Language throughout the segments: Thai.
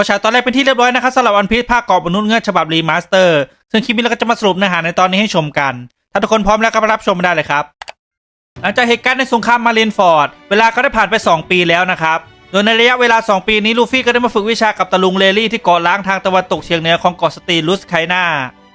ก็ฉายตอนแรกเป็นที่เรียบร้อยนะครับสำหรับวันพีชภาคเกาะมนุษย์เงือกฉบับรีมาสเตอร์ ซึ่งคลิปนี้เราก็จะมาสรุปเนื้อหาในตอนนี้ให้ชมกัน ถ้าทุกคนพร้อมแล้วก็มารับชมได้เลยครับ หลังจากเหตุการณ์ในสงครามมาเรียนฟอร์ด เวลาก็ได้ผ่านไป 2 ปีแล้วนะครับ โดยในระยะเวลา 2 ปีนี้ลูฟี่ก็ได้มาฝึกวิชากับตะลุงเลลี่ที่เกาะล้างทางตะวันตกเฉียงเหนือของเกาะสตีลุสไคนา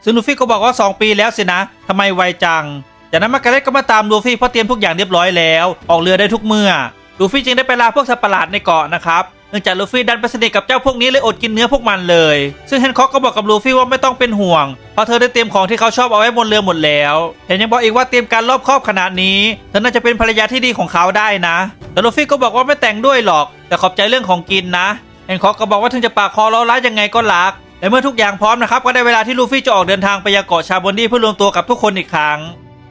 ซึ่งลูฟี่ก็บอกว่า 2 ปีแล้วสินะทำไมไวจัง จากนั้นมาการเล็ตก็มาตามลูฟี่เพราะเตรียมทุกอย่างเรียบร้อยแล้ว ออกเรือได้ทุกเมื่อลูฟี่จึงได้ไปลาพวกสัตว์ประหลาดในเกาะนะครับ นื่องจากลูฟี่ดันไปสนิทกับเจ้าพวกนี้เลยอดกินเนื้อพวกมันเลย ซึ่งแฮนค็อกก็บอกกับลูฟี่ว่าไม่ต้องเป็นห่วง เพราะเธอได้เตรียมของที่เขาชอบเอาไว้บนเรือหมดแล้วแถมยังบอกอีกว่าเตรียมการรอบครอบขนาดนี้เธอน่าจะเป็นภรรยาที่ดีของเขาได้นะแต่ลูฟี่ก็บอกว่าไม่แต่งด้วยหรอก แต่ขอบใจเรื่องของกินนะแฮนค็อกก็บอกว่าถึงจะปากคอล้อร้ายยังไงก็รักและเมื่อทุกอย่างพร้อมนะครับก็ได้เวลาที่ลูฟี่จะออกเดินทางไปยังเกาะชาบอนดี้เพื่อรวมตัวกับทุกคนอีกครั้ง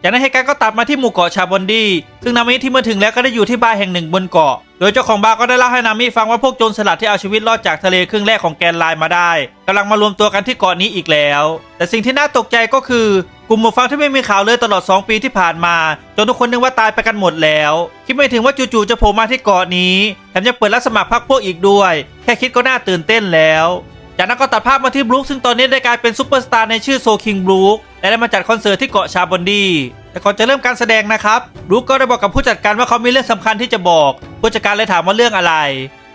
จากนั้นเหตุการณ์ก็ตัดมาที่หมู่เกาะชาบอนดี้ซึ่งนามิที่มาถึงแล้วก็ได้อยู่ที่บาร์แห่งหนึ่งบนเกาะ โดยเจ้าของบาร์ก็ได้เล่าให้นามิฟังว่าพวกโจรสลัดที่เอาชีวิตรอดจากทะเลครึ่งแรกของแกนไลน์มาได้กำลังมารวมตัวกันที่เกาะนี้อีกแล้ว แต่สิ่งที่น่าตกใจก็คือกลุ่มหมวกฟางที่ไม่มีข่าวเลยตลอด 2 ปีที่ผ่านมาจนทุกคนนึกว่าตายไปกันหมดแล้ว คิดไม่ถึงว่าจู่ๆจะโผล่มาที่เกาะนี้แถมยังเปิดรับสมัครพรรคพวกอีกด้วย แค่คิดก็น่าตื่นเต้นแล้ว จากนั้นก็ตัดภาพมาที่บลูคซึ่งตอนนี้ได้กลายเป็นซูเปอร์สตาร์ในชื่อโซคิงบลูคและได้มาจัดคอนเสิร์ตที่เกาะชาบอนดีแต่ก่อนจะเริ่มการแสดงนะครับบลูคก็ได้บอกกับผู้จัดการว่าเขามีเรื่องสำคัญที่จะบอก ผู้จัดการเลยถามว่าเรื่องอะไร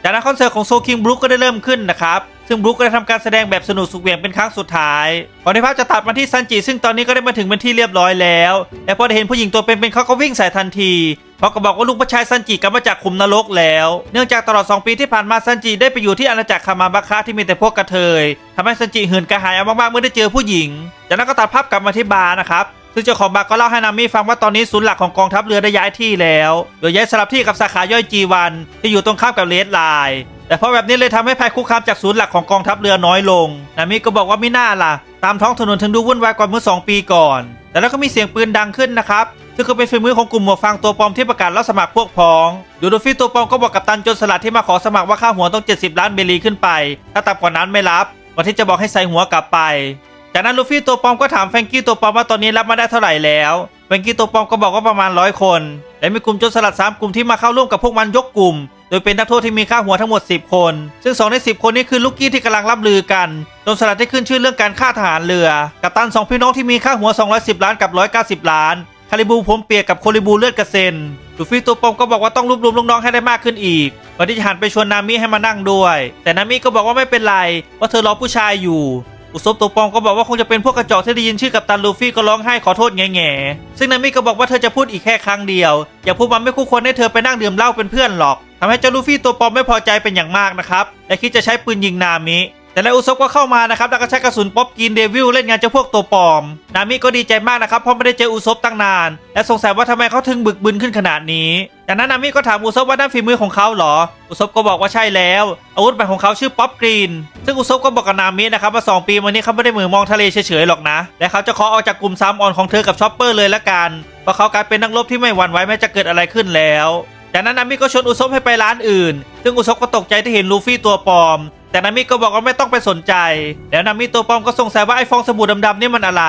จากนั้นคอนเสิร์ตของโซคิงบลูคก็ได้เริ่มขึ้นนะครับซึ่งบลูคก็ได้ทำการแสดงแบบสนุกสุดเวียงเป็นครั้งสุดท้ายก่อนที่ภาพจะตัดมาที่ซันจิซึ่งตอนนี้ก็ได้มาถึงเป็นที่เรียบร้อยแล้วและพอได้เห็นผู้หญิงตัวเป็นๆเขาก็วิ่งใส่ทันที พราะก็บอกว่าลูกผู้ชายซันจิกลับมาจากขุมนรกแล้ว เนื่องจากตลอด 2 ปีที่ผ่านมาซันจิได้ไปอยู่ที่อาณาจักรคามาบาคะที่มีแต่พวกกระเทยทำให้ซันจิเหินกระหายมากๆเมื่อได้เจอผู้หญิง จากนั้นก็ตัดภาพกลับมาที่บาร์นะครับ ซึ่งเจ้าของบาร์ก็เล่าให้นามิฟังว่าตอนนี้ศูนย์หลักของกองทัพเรือได้ย้ายที่แล้ว โดยย้ายสลับที่กับสาขาย่อยจีวันที่อยู่ตรงข้ามกับเลดไลน์แต่เพราะแบบนี้เลยทำให้ภัยคุกคามจากศูนย์หลักของกองทัพเรือน้อยลง นามิก็บอกว่าไม่น่าล่ะ ตามท้องถนนถึงดูวุ่นวายกว่าเมื่อ 2 ปีก่อน แต่แล้วก็มีเสียงปืนดังขึ้นนะครับ ซึ่งก็เป็นฝีมือของกลุ่มหมวกฟางตัวปลอมที่ประกาศรับสมัครพวกพ้องดูโดฟี่ตัวปลอมก็บอกกับตันโจนสลัดที่มาขอสมัครว่าค่าหัวต้อง 70 ล้านเบลีขึ้นไป ถ้าต่ำกว่านั้นไม่รับก่อนที่จะบอกให้ใส่หัวกลับไป จากนั้นลูฟี่ตัวปลอมก็ถามแฟรงกี้ตัวปลอมว่าตอนนี้รับมาได้เท่าไหร่แล้วแฟรงกี้ตัวปลอมก็บอกว่าประมาณร้อยคน และมีกลุ่มโจรสลัด 3 กลุ่มที่มาเข้าร่วมกับพวกมันยกกลุ่ม โดยเป็นนักโทษที่มีค่าหัวทั้งหมด 10 คน ซึ่ง 2 ใน 10 คนนี้คือลูกกี้ที่กำลังรับลือกันโจรสลัดที่ขึ้นชื่อเรื่องการฆ่าทหารเรือ กับตัน 2 พี่น้องที่มีค่าหัว 210 ล้านกับ 190 ล้าน คาริบูผมเปียกกับโคริบูเลือดกระเซ็นลูฟี่ตัวปอมก็บอกว่าต้องรวบรวมลูกน้องให้ได้มากขึ้นอีกก่อนที่จะหันไปชวนนามิให้มานั่งด้วย แต่นามิก็บอกว่าไม่เป็นไรเพราเธอรอผู้ชายอยู่อุซบตัวปอมก็บอกว่าคงจะเป็นพวกกระจอกที่ได้ยินชื่อกับตันลูฟี่ก็ร้องไห้ขอโทษแง่ๆซึ่งนามิก็บอกว่าเธอจะพูดอีกแค่ครั้งเดียว อย่าพูดมันไม่คู่ควรให้เธอไปนั่งดื่มเหล้าเป็นเพื่อนหรอกทำให้เจ้าลูฟี่ตัวปอมไม่พอใจเป็นอย่างมากนะครับ และคิดจะใช้ปืนยิงนามิ แต่แล้วอุซบก็เข้ามานะครับแล้วก็ใช้กระสุนป๊อปกินเดวิลเล่นงานเจ้าพวกตัวปลอม นามิก็ดีใจมากนะครับเพราะไม่ได้เจออุซบตั้งนาน และสงสัยว่าทำไมเขาถึงบึกบึนขึ้นขนาดนี้จากนั้นนามิก็ถามอุซบว่านั่นฝีมือของเขาเหรอ อุซบก็บอกว่าใช่แล้ว อาวุธใหม่ของเขาชื่อป๊อปกรีน ซึ่งอุซบก็บอกกับนามินะครับว่า 2 ปีมานี้เขาไม่ได้มือมองทะเลเฉยๆหรอกนะ และเขาจะขอออกจากกลุ่มซ้ำออนของเธอกับชอปเปอร์เลยละกัน เพราะเขากลายเป็นนักรบที่ไม่หวั่นไหวแม้จะเกิดอะไรขึ้นแล้ว จากนั้นนามิก็ชวนอุซบให้ไปร้านอื่น ซึ่งอุซบก็ตกใจที่เห็นลูฟี่ตัวปลอม แต่นามิก็บอกว่าไม่ต้องไปสนใจ แล้วนามิตัวปลอมก็สงสัยว่าไอ้ฟองสบู่ดำๆนี่มันอะไร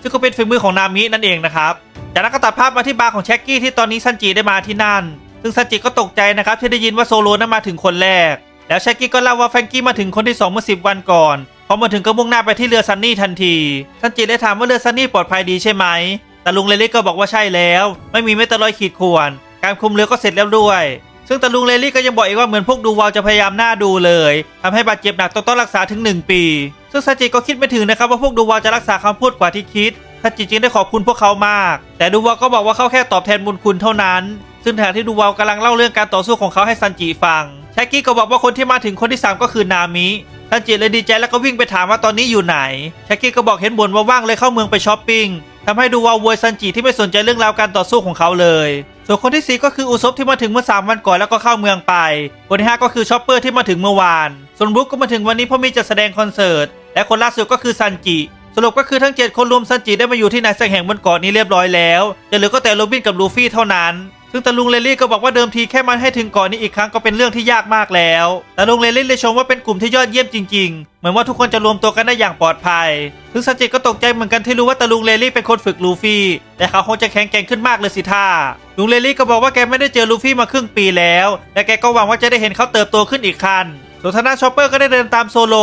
ซึ่งก็เป็นฝีมือของนามินั่นเองนะครับ จากนั้นก็ตัดภาพมาที่บาร์ของแช็กกี้ที่ตอนนี้ซันจิได้มาที่นั่น ซึ่งซันจิก็ตกใจนะครับที่ได้ยินว่าโซโลนั้นมาถึงคนแรก แล้วแช็กกี้ก็เล่าว่าแฟรงกี้มาถึงคนที่สองเมื่อสิบวันก่อนพอมาถึงก็มุ่งหน้าไปที่เรือซันนี่ทันที ซันจิได้ถามว่าเรือซันนี่ปลอดภัยดีใช่ไหม แต่ลุงเลลี่ก็บอกว่าใช่แล้ว ไม่มีแม้แต่รอยขีดข่วน การคุมเรือก็เสร็จแล้วด้วย ซึ่งตาลุงเลลี่ก็ยังบอกอีกว่าเหมือนพวกดูวาวจะพยายามหน้าดูเลยทำให้บาดเจ็บหนักต้องต้องรักษาถึง 1 ปี ซึ่งซาจิก็คิดไม่ถึงนะครับว่าพวกดูวาวจะรักษาคำพูดกว่าที่คิดซาจิจึงได้ขอบคุณพวกเขามาก แต่ดูวาวก็บอกว่าเขาแค่ตอบแทนบุญคุณเท่านั้น ซึ่งขณะที่ดูวาวกำลังเล่าเรื่องการต่อสู้ของเขาให้ซันจิฟังแชกกี้ก็บอกว่าคนที่มาถึงคนที่สามก็คือนามิซันจิเลยดีใจแล้วก็วิ่งไปถามว่าตอนนี้อยู่ไหนแชกกี้ก็บอกเห็นบ่นว่าว่างเลยเข้าเมืองไปช้อปปิ้งทำให้ดูวาวโวยซันจิที่ไม่สนใจเรื่องราวการต่อสู้ของเขาเลย ส่วนคนที่ 4 ก็คืออุซบที่มาถึงเมื่อ 3 วันก่อนแล้วก็เข้าเมืองไป คนที่5ก็คือชอปเปอร์ที่มาถึงเมื่อวาน ส่วนบุ๊กก็มาถึงวันนี้เพราะมีจัดแสดงคอนเสิร์ต และคนล่าสุดก็คือซันจิ สรุปก็คือทั้ง 7 คนรวมซันจิได้มาอยู่ที่นายแสงแห่งบนเกาะนี้เรียบร้อยแล้วจะเหลือก็แต่โรบินกับลูฟี่เท่านั้น ซึ่งตาลุงเลลี่ก็บอกว่าเดิมทีแค่มันให้ถึงเกาะนี้อีกครั้งก็เป็นเรื่องที่ยากมากแล้วตาลุงเลลี่เลยชมว่าเป็นกลุ่มที่ยอดเยี่ยมจริง ๆ เหมือนว่าทุกคนจะรวมตัวกันได้อย่างปลอดภัย ซึ่งซันจิก็ตกใจเหมือนกันที่รู้ว่าตาลุงเลลี่เป็นคนฝึกลูฟี่ แต่เขาคงจะแข็งแกร่งขึ้นมากเลยสิท่า ลุงเลลี่ก็บอกว่าแกไม่ได้เจอลูฟี่มาครึ่งปีแล้ว และแกก็หวังว่าจะได้เห็นเขาเติบโตขึ้นอีกขั้นส่วนส่วนาชอปเปอร์ก็ได้เดินตามโซโล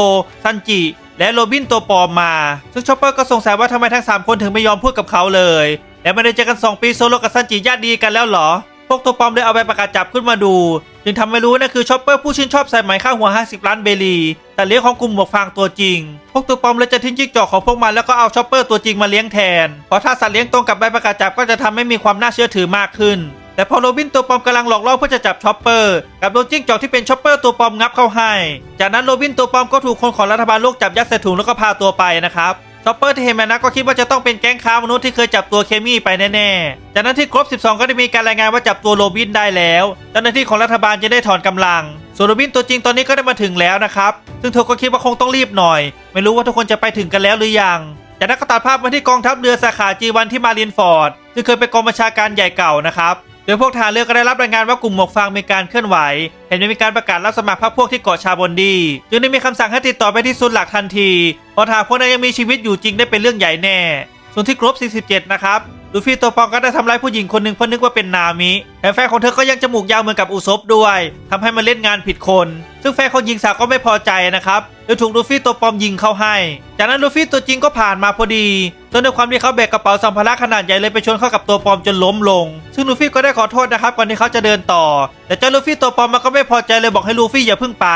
ซันจิ และโรบินตัวปลอมมา ซึ่งชอปเปอร์ก็สงสัยว่าทำไมทั้ง 3 คนถึงไม่ยอมพูดกับเขาเลย และไม่ได้เจอกัน 2 ปีโซโลกับซันจิญาติดีกันแล้วเหรอ พวกตัวปลอมเลยเอาใบประกาศจับขึ้นมาดู จึงทำให้รู้นั่นคือชอปเปอร์ผู้ชื่นชอบใส่ไหมค่าหัว 50 ล้านเบลีแต่เลี้ยงของกลุ่มหมวกฟางตัวจริง พวกตัวปลอมเลยจะทิ้งจิ๊กจอกของพวกมันแล้วก็เอาชอปเปอร์ตัวจริงมาเลี้ยงแทน เพราะถ้าสัตว์เลี้ยงตรงกับใบประกาศจับก็จะทำให้มีความน่าเชื่อถือมากขึ้น แต่พอโรบินตัวปลอมกำลังหลอกล่อเพื่อจะจับชอปเปอร์กับโดนจิ้งจอกที่เป็นชอปเปอร์ตัวปลอมงับเข้าให้ จากนั้นโรบินตัวปลอมก็ถูกคนของรัฐบาลโลกจับยัดใส่ถุงแล้วก็พาตัวไปนะครับ ชอปเปอร์ที่เห็นแบบนั้นก็คิดว่าจะต้องเป็นแก๊งค้ามนุษย์ที่เคยจับตัวเคมี่ไปแน่ๆ จากนั้นที่ครบ 12 ก็ได้มีการรายงานว่าจับตัวโรบินได้แล้วเจ้าหน้าที่ของรัฐบาลจะได้ถอนกำลัง ส่วนโรบินตัวจริงตอนนี้ก็ได้มาถึงแล้วนะครับ ซึ่งเธอก็คิดว่าคงต้องรีบหน่อย ไม่รู้ว่าทุกคนจะไปถึงกันแล้วหรือยัง จากนั้นก็ตัดภาพมาที่กองทัพเรือสาขาจีวันที่มาเรียนฟอร์ดซึ่งเคยเป็นกองบัญชาการใหญ่เก่านะครับ โดยพวกทหารเรือก็ได้รับรายงานว่ากลุ่มหมวกฟางมีการเคลื่อนไหว เห็นมีการประกาศรับสมัครพรรคพวกที่เกาะชาบอนดี จึงได้มีคำสั่งให้ติดต่อไปที่ซุนหลักทันทีเพราะถ้าพวกนั้นยังมีชีวิตอยู่จริงได้เป็นเรื่องใหญ่แน่ ส่วนที่ครบ47 นะครับ ลูฟี่ตัวปองก็ได้ทำร้ายผู้หญิงคนหนึ่งเพราะนึกว่าเป็นนามิแต่แฟนของเธอก็ยังจมูกยาวเหมือนกับอุซบด้วยทำให้มันเล่นงานผิดคน ซึ่งแฟนของหญิงสาวก็ไม่พอใจนะครับเลยถูกลูฟี่ตัวปลอมยิงเข้าให้ จากนั้นลูฟี่ตัวจริงก็ผ่านมาพอดีจนด้วยความที่เขาแบกกระเป๋าสัมภาระขนาดใหญ่เลยไปชนเข้ากับตัวปลอมจนล้มลง ซึ่งลูฟี่ก็ได้ขอโทษนะครับก่อนที่เขาจะเดินต่อ แต่เจ้าลูฟี่ตัวปลอมมันก็ไม่พอใจเลยบอกให้ลูฟี่อย่าเพิ่งไป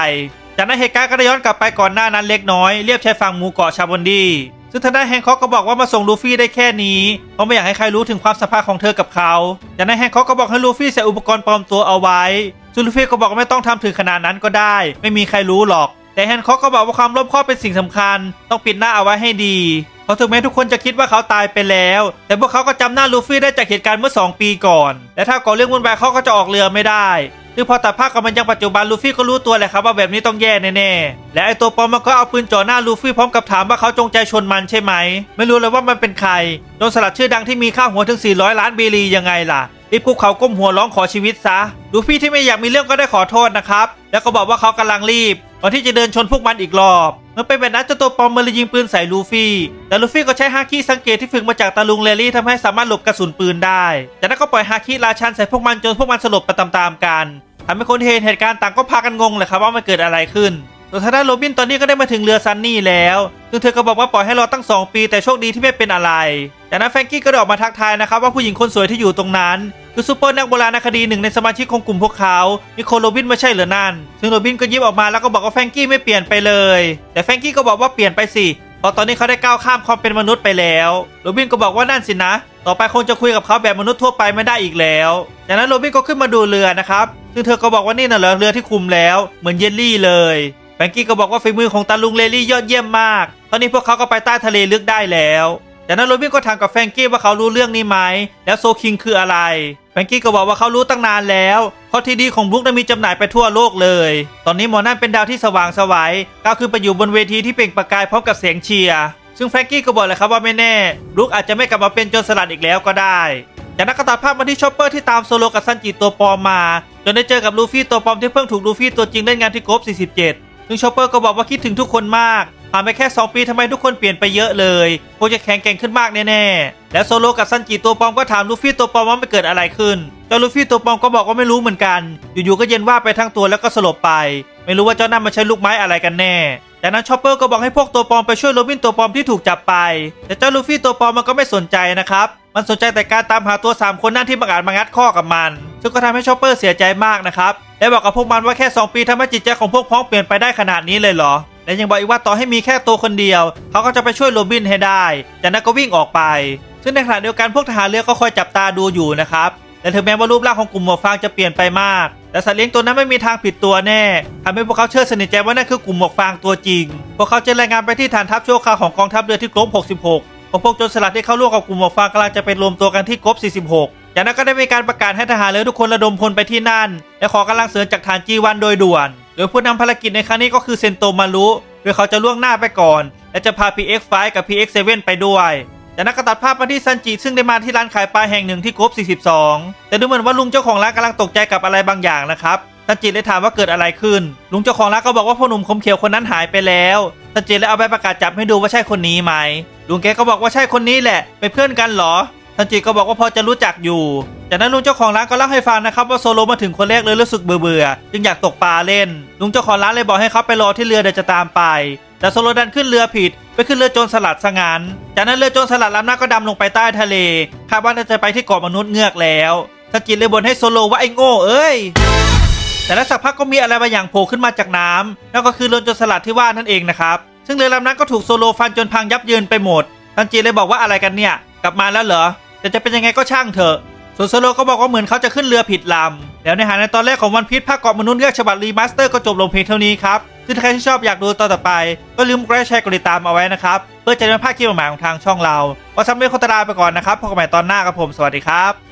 จากนั้นเหตุการณ์ก็ได้ย้อนกลับไปก่อนหน้านั้นเล็กน้อยเรียบชายฝั่งหมู่เกาะชาบอนดี ซึ่งทางด้านแฮงคอกก็บอกว่ามาส่งลูฟี่ได้แค่นี้ เพราะไม่อยากให้ใครรู้ถึงความสัมพันธ์ของเธอกับเขาจากนั้นแฮงคอกก็บอกให้ลูฟี่ใส่อุปกรณ์ปลอมตัวเอาไว้ ซึ่งลูฟี่ก็บอกว่าไม่ต้องทำถึงขนาดนั้นก็ได้ ไม่มีใครรู้หรอก แต่แฮนคอกก็บอกว่าความรอบคอบเป็นสิ่งสำคัญ ต้องปิดหน้าเอาไว้ให้ดี เพราะถึงแม้ทุกคนจะคิดว่าเขาตายไปแล้ว แต่พวกเขาก็จำหน้าลูฟี่ได้จากเหตุการณ์เมื่อ 2 ปีก่อน และถ้าก่อเรื่องวุ่นวายเขาก็จะออกเรือไม่ได้ ซึ่งพอตัดภาพกับมันยังปัจจุบันลูฟี่ก็รู้ตัวแหละครับว่าแบบนี้ต้องแย่แน่ๆ และไอตัวปอมมันก็เอาปืนจ่อหน้าลูฟี่พร้อมกับถามว่าเขาจงใจชนมันใช่ไหม ไม่รู้เลยว่ามันเป็นใคร โดนสลัดชื่อดังที่มีค่าหัวถึง 400 ล้านบีรียังไงล่ะรีบคุกเขาก้มหัวร้องขอชีวิตซะ ลูฟี่ที่ไม่อยากมีเรื่องก็ได้ขอโทษนะครับ แล้วก็บอกว่าเขากำลังรีบก่อนที่จะเดินชนพวกมันอีกรอบเมื่อเป็นแบบนั้นเจ้าตัวปอมมันเลยยิงปืนใส่ลูฟี่ แต่ลูฟี่ก็ใช้ฮาคิสังเกตที่ฝึกมาจากตาลุงเลลี่ทำให้สามารถหลบกระสุนปืนได้ จากนั้นก็ปล่อยฮาคิราชันใส่พวกมันจนพวกมันสลบไปตามๆกัน ทำให้คนเห็นเหตุการณ์ต่างก็พากันงงเลยครับว่ามันเกิดอะไรขึ้นส่วนทางด้านโรบินตอนนี้ก็ได้มาถึงเรือซันนี่แล้วซึ่งเธอก็บอกว่าปล่อยให้รอตั้ง 2 ปีแต่โชคดีที่ไม่เป็นอะไร จากนั้นแฟรงกี้ก็ได้ออกมาทักทายนะครับว่าผู้หญิงคนสวยที่อยู่ตรงนั้นคือซูเปอร์นักโบราณคดีหนึ่งในสมาชิกของกลุ่มพวกเขานิโคลโรบินไม่ใช่เหรือนั่น ซึ่งโรบินก็ยิ้มออกมาแล้วก็บอกว่าแฟรงกี้ไม่เปลี่ยนไปเลย แต่แฟรงกี้ก็บอกว่าเปลี่ยนไปสิเพราะตอนนี้เขาได้ก้าวข้ามความเป็นมนุษย์ไปแล้ว โรบินก็บอกว่านั่นสินะ ต่อไปคงจะคุยกับเขาแบบมนุษย์ทั่วไปไม่ได้อีกแล้ว จากนั้นโรบินก็ขึ้นมาดูเรือนะครับ ซึ่งเธอก็บอกว่านี่น่ะเหรอเรือที่คุมแล้วเหมือนเยลลี่เลยแฟงกี้ก็บอกว่าฝีมือของตาลุงเลลี่ยอดเยี่ยมมาก ตอนนี้พวกเขาก็ไปใต้ทะเลลึกได้แล้วจากนั้นโรบินก็ถามกับแฟงกี้ว่าเขารู้เรื่องนี้ไหม แล้วโซคิงคืออะไร แฟงกี้ก็บอกว่าเขารู้ตั้งนานแล้ว เพราะทีดีของบลุกได้มีจำหน่ายไปทั่วโลกเลย ตอนนี้หมอนั่นเป็นดาวที่สว่างไสวัยก้าวขึ้นไปอยู่บนเวทีที่เปล่งประกายพร้อมกับเสียงเชียร์ ซึ่งแฟงกี้ก็บอกเลยครับว่าไม่แน่บลุกอาจจะไม่กลับมาเป็นโจรสลัดอีกแล้วก็ได้ จากนั้นก็ตัดภาพมาที่ชอปเปอร์ที่ตามโซโลกับซันจิตัวปลอมมา จนได้เจอกับลูฟี่ตัวปลอมที่เพิ่งถูกลูฟี่ตัวจริงเล่นงานที่โกบ47 ซึ่งชอปเปอร์ก็บอกว่าคิดถึงทุกคนมากผ่านไปแค่ 2 ปีทำไมทุกคนเปลี่ยนไปเยอะเลยคงจะแข็งแกร่งขึ้นมากแน่ๆ แล้วโซโลกับซันจิตัวปลอมก็ถามลูฟี่ตัวปลอมว่ามันเกิดอะไรขึ้น เจ้าลูฟี่ตัวปลอมก็บอกว่าไม่รู้เหมือนกัน อยู่ๆก็เย็นว่าไปทั้งตัวแล้วก็สลบไป ไม่รู้ว่าเจ้านั่นมันใช้ลูกไม้อะไรกันแน่ จากนั้นชอปเปอร์ก็บอกให้พวกตัวปลอมไปช่วยโรบินตัวปลอมที่ถูกจับไป แต่เจ้าลูฟี่ตัวปลอมมันก็ไม่สนใจนะครับ มันสนใจแต่การตามหาตัว 3 คนนั่นที่บังอาจมางัดข้อกับมัน ซึ่งก็ทำให้ชอปเปอร์เสียใจมากนะครับ และบอกกับพวกมันว่าแค่ 2 ปีทำให้จิตใจของพวกพ้องเปลี่ยนไปได้ขนาดนี้เลยเหรอ และยังบอกอีกว่าต่อให้มีแค่ตัวคนเดียว เขาก็จะไปช่วยโรบินให้ได้ จากนั้นก็วิ่งออกไป ซึ่งในขณะเดียวกันพวกทหารเรือก็คอยจับตาดูอยู่นะครับ แต่ถึงแม้ว่ารูปร่างของกลุ่มหมวกฟางจะเปลี่ยนไปมาก แต่สัตว์เลี้ยงตัวนั้นไม่มีทางผิดตัวแน่ทำให้พวกเขาเชื่อสนิทใจว่านั่นคือกลุ่มหมวกฟางตัวจริง พวกเขาจะรายงานไปที่ฐานทัพชั่วคราวของกองทัพเรือที่กรบ66พวกพวกโจรสลัดที่เข้าร่วมกับกลุ่มหมวกฟางกำลังจะไปรวมตัวกันที่กรบ46 จากนั้นก็ได้มีการประกาศให้ทหารเรือทุกคนระดมพลไปที่นั่น และขอกำลังเสริมจากฐานจีวันโดยด่วน โดยผู้นำภารกิจในครั้งนี้ก็คือเซนโตมารุโดยเขาจะล่วงหน้าไปก่อน และจะพา PX5 กับ PX7 ไปด้วย จากนั้นก็ตัดภาพมาที่ซันจิซึ่งได้มาที่ร้านขายปลาแห่งหนึ่งที่กรุ๊ป42 แต่ดูเหมือนว่าลุงเจ้าของร้านกำลังตกใจกับอะไรบางอย่างนะครับซันจิเลยถามว่าเกิดอะไรขึ้น ลุงเจ้าของร้านก็บอกว่าพ่อหนุ่มคมเขียวคนนั้นหายไปแล้วซันจิเลยเอาใบประกาศจับให้ดูว่าใช่คนนี้ไหมลุงแกก็บอกว่าใช่คนนี้แหละเป็นเพื่อนกันเหรอทันจิก็บอกว่าพอจะรู้จักอยู่ จากนั้นลุงเจ้าของร้านก็เล่าให้ฟังนะครับว่าโซโลมาถึงคนแรกเลยรู้สึกเบื่อๆจึงอยากตกปลาเล่น ลุงเจ้าของร้านเลยบอกให้เขาไปรอที่เรือเดี๋ยวจะตามไป แต่โซโลดันขึ้นเรือผิด ไปขึ้นเรือโจรสลัดซะงั้นจากนั้นเรือโจรสลัดลำหน้าก็ดำลงไปใต้ทะเลคาดว่าน่าจะไปที่เกาะมนุษย์เงือกแล้วทันจิเลยบ่นให้โซโลว่าไอ้โง่เอ้ยแต่แล้วสักพักก็มีอะไรบางอย่างโผล่ขึ้นมาจากน้ำนั่นก็คือเรือโจรสลัดที่ว่านั่นเองนะครับซึ่งเรือลำนั้นก็ถูกโซโลฟันจนพังยับเยินไปหมดทันจีเลยบอกว่าอะไรกันเนี่ย กลับมาแล้วเหรอแต่จะเป็นยังไงก็ช่างเถอะส่วนโซโลก็บอกว่าเหมือนเขาจะขึ้นเรือผิดลำแล้วในหาในตอนแรกของวันพีชภาคเกาะมนุษย์เงือกฉบับรีมาสเตอร์ก็จบลงเพียงเท่านี้ครับ ซึ่งใครที่ชอบอยากดูตอนต่อไป ก็ลืมกดไลค์แชร์กดติดตามเอาไว้นะครับ เพื่อจะได้ไม่พลาดคลิปใหม่ของทางช่องเราก็สำหรับวันนี้ขอตวลาไปก่อนนะครับพบกันใหม่ตอนหน้ากับผมสวัสดีครับ